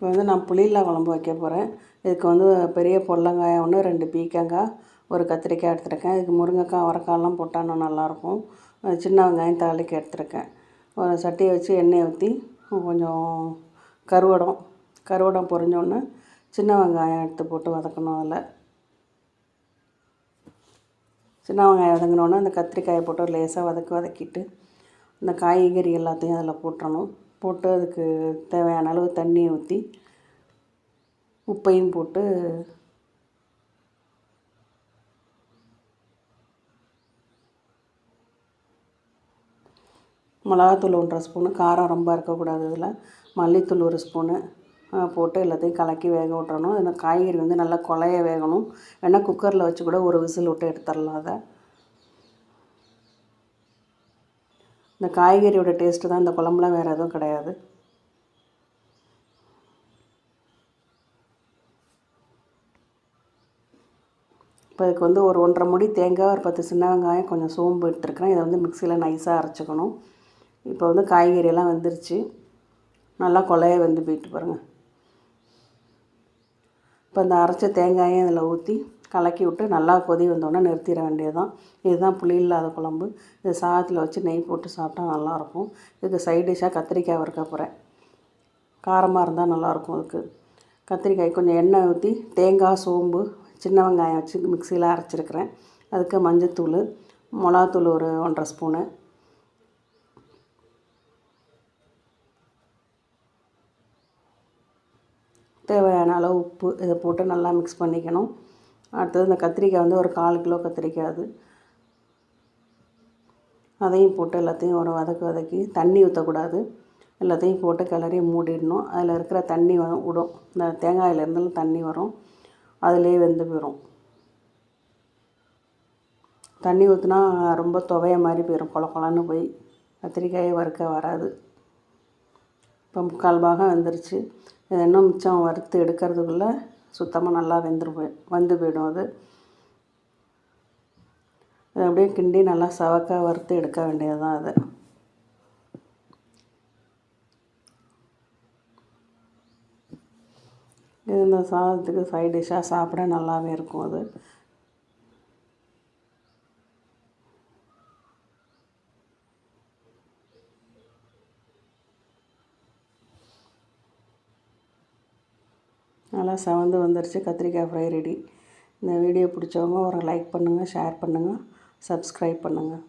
இப்போ வந்து நான் புளியில்லா குழம்பு வைக்க போகிறேன் இதுக்கு வந்து பெரிய பொடலங்காய் ஒன்று ரெண்டு பீக்கங்காய் ஒரு கத்திரிக்காய் எடுத்துருக்கேன். இதுக்கு முருங்கைக்காய் அவரைக்காயெலாம் போட்டால் இன்னும் நல்லாயிருக்கும். சின்ன வெங்காயம் தாளிக்க எடுத்துருக்கேன். ஒரு சட்டியை வச்சு எண்ணெயை ஊற்றி கொஞ்சம் கருவடம் கருவடம் பொரிஞ்சோடனே சின்ன வெங்காயம் எடுத்து போட்டு வதக்கணும் அதில். சின்ன வெங்காயம் வதங்கினோடனே அந்த கத்திரிக்காயை போட்டு லேசாக வதக்கி வதக்கிட்டு இந்த காய்கறி எல்லாத்தையும் அதில் போட்டுறணும். போட்டு அதுக்கு தேவையான அளவு தண்ணியை ஊற்றி உப்பையும் போட்டு மிளகாத்தூள் ஒன்றரை ஸ்பூனு காரம் ரொம்ப இருக்கக்கூடாது இதில். மல்லித்தூள் ஒரு ஸ்பூனு போட்டு எல்லாத்தையும் கலக்கி வேக விட்றணும் இந்த காய்கறி வந்து நல்லா கொலைய வேகணும். வேணால் குக்கரில் வச்சு கூட ஒரு விசில் விட்டு எடுத்துடலாம் அதை. இந்த காய்கறியோட டேஸ்ட்டு தான் இந்த குழம்புலாம் வேறு எதுவும் கிடையாது. இப்போ இதுக்கு வந்து ஒரு ஒன்றரை முடி தேங்காய் ஒரு பத்து சின்ன வெங்காயம் கொஞ்சம் சோம்பு எடுத்துருக்குறேன். இதை வந்து மிக்சியில் நைஸாக அரைச்சிக்கணும். இப்போ வந்து காய்கறியெல்லாம் வந்துருச்சு. நல்லா கொலைய வந்து போயிட்டு பாருங்கள் இப்போ இந்த அரைச்ச தேங்காயை இதில் ஊற்றி கலக்கி விட்டு நல்லா கொதி வந்தோடனே நிறுத்திட வேண்டியது தான் இதுதான் புளி இல்லாத குழம்பு. இது சாதத்தில் வச்சு நெய் போட்டு சாப்பிட்டா நல்லாயிருக்கும். இதுக்கு சைட் டிஷ்ஷாக கத்திரிக்காய் வறுக்க போகிறேன் காரமாக இருந்தால் நல்லாயிருக்கும் அதுக்கு. கத்திரிக்காய் கொஞ்சம் எண்ணெய் ஊற்றி தேங்காய் சோம்பு சின்ன வெங்காயம் வச்சு மிக்சியில் அரைச்சிருக்கிறேன். அதுக்கு மஞ்சத்தூள் மிளகாத்தூள் ஒரு ஒன்றரை ஸ்பூனு தேவையான அளவு உப்பு இதை போட்டு நல்லா மிக்ஸ் பண்ணிக்கணும். அடுத்தது இந்த கத்திரிக்காய் வந்து ஒரு கால் கிலோ கத்திரிக்காய் அது. அதையும் போட்டு எல்லாத்தையும் ஒரு வதக்கி வதக்கி தண்ணி ஊற்றக்கூடாது எல்லாத்தையும் போட்டு கிளறி மூடிடணும். அதில் இருக்கிற தண்ணி விடும். இந்த தேங்காயிலேருந்துலாம் தண்ணி வரும். அதிலே வெந்து போயிடும் தண்ணி ஊற்றினா ரொம்ப துவைய மாதிரி போயிடும் கொல கொலன்னு போய். கத்திரிக்காயை வறுக்க வராது. இப்போ முக்கால் பாகம் வெந்துருச்சு. இது இன்னும் மிச்சம் வறுத்து எடுக்கிறதுக்குள்ளே சுத்தமாக நல்லா வெந்துரு போய் வந்து போயிடும் அது. அப்படியே கிண்டி நல்லா சவக்காய் வறுத்து எடுக்க வேண்டியது தான் அது இந்த சாதத்துக்கு சைட் டிஷ்ஷாக சாப்பிட நல்லாவே இருக்கும் அது. நல்லா செவந்து வந்துருச்சு. கத்திரிக்காய் ஃப்ரை ரெடி இந்த வீடியோ பிடிச்சவங்க ஒரு லைக் பண்ணுங்கள் ஷேர் பண்ணுங்கள் சப்ஸ்கிரைப் பண்ணுங்கள்